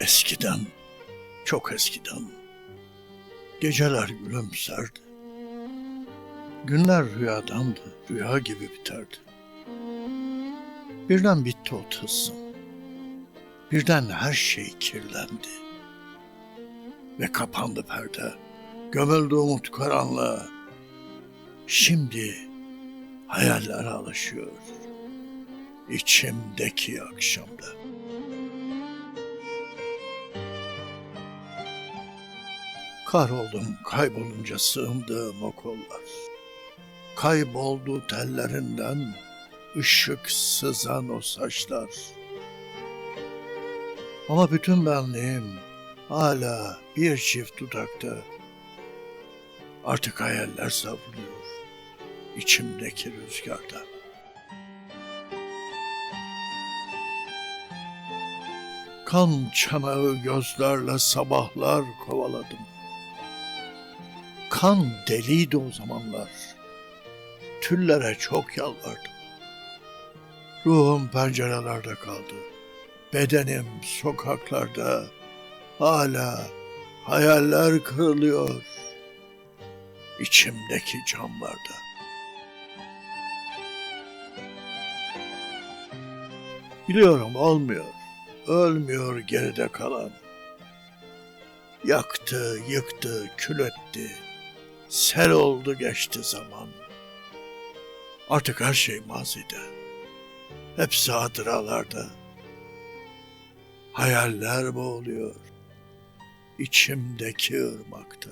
Eskiden, çok eskiden geceler gülümserdi. Günler rüyadandı, rüya gibi biterdi. Birden bitti o tılsım. Birden her şey kirlendi. Ve kapandı perde. Gömüldü umut karanlığa. Şimdi hayaller alışıyor. İçimdeki akşamda. Kahroldum kaybolunca sığındığım o kollar. Kayboldu tellerinden ışık sızan o saçlar. Ama bütün benliğim hala bir çift dudakta. Artık hayaller savruluyor içimdeki rüzgarda. Kan çanağı gözlerle sabahlar kovaladım. Kan deliydi o zamanlar. Tüllere çok yalvardım. Ruhum pencerelerde kaldı. Bedenim sokaklarda. Hala hayaller kırılıyor. İçimdeki camlarda. Biliyorum olmuyor. Ölmüyor geride kalan. Yaktı, yıktı, kül etti. Sel oldu geçti zaman. Artık her şey mazide. Hepsi hatıralarda. Hayaller boğuluyor. İçimdeki ırmakta.